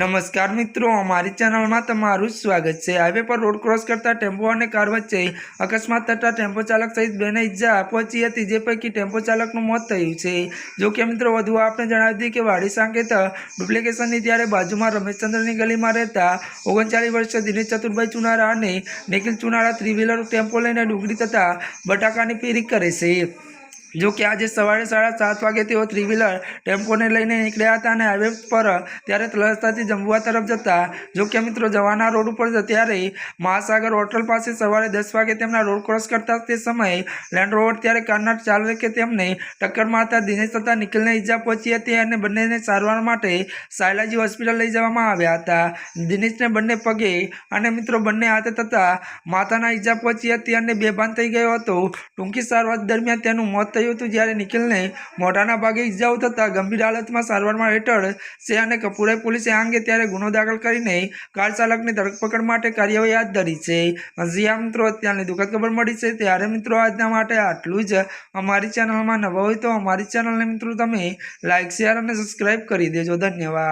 નમસ્કાર મિત્રો, અમારી ચેનલમાં તમારું સ્વાગત છે. હાઈવે પર રોડ ક્રોસ કરતા ટેમ્પો અને કાર વચ્ચે અકસ્માત થતાં ટેમ્પો ચાલક સહિત બેને ઈજા પહોંચી હતી, જે પૈકી ટેમ્પો ચાલકનું મોત થયું છે. જો કે મિત્રો, વધુ આપણે જણાવી દઈએ કે વાડી સાંકેત ડુપ્લિકેશનની ત્યારે બાજુમાં રમેશચંદ્રની ગલીમાં રહેતા ઓગણચાલીસ વર્ષે દિનેશ ચતુરભાઈ ચુનારા અને Nikhil Chunara three wheeler tempo લઈને ડુંગળી તથા બટાકાની ફેરી કરે છે. જો કે આજે સવારે સાડા સાત વાગે તેઓ થ્રી વ્હીલર ટેમ્પોને લઈને નીકળ્યા હતા અને હાઈવે પર ત્યારે તલસ્તાથી જંબુઆ તરફ જતા, જો કે મિત્રો જવાના રોડ ઉપર ત્યારે મહાસાગર હોટલ પાસે સવારે દસ વાગે તેમના રોડ ક્રોસ કરતા તે સમયે લેન્ડ રોવર ત્યારે કારના ચાલકે તેમને ટક્કર મારતા દિનેશ તથા નિખિલને ઈજા પહોંચી હતી અને બંનેને સારવાર માટે સાયલાજી હોસ્પિટલ લઈ જવામાં આવ્યા હતા. દિનેશને બંને પગે અને મિત્રો બંને હાથે તથા માથાના ઈજા પહોંચી હતી અને બેભાન થઈ ગયો હતો. ટૂંકી સારવાર દરમિયાન તેનું મોત થયું હતું જ્યારે નિખિલને મોઢાના ભાગે ઇજાઓ થતાં ગંભીર હાલતમાં સારવારમાં હેઠળ છે અને કપૂરાઈ પોલીસે આ અંગે ત્યારે ગુનો દાખલ કરીને કાર ચાલકની ધરપકડ માટે કાર્યવાહી હાથ ધરી છે. હજી આ મિત્રો અત્યારની દુઃખદ ખબર મળી છે. ત્યારે મિત્રો આજના માટે આટલું જ. અમારી ચેનલમાં નવા હોય તો અમારી ચેનલને મિત્રો તમે લાઇક શેર અને સબસ્ક્રાઈબ કરી દેજો. ધન્યવાદ.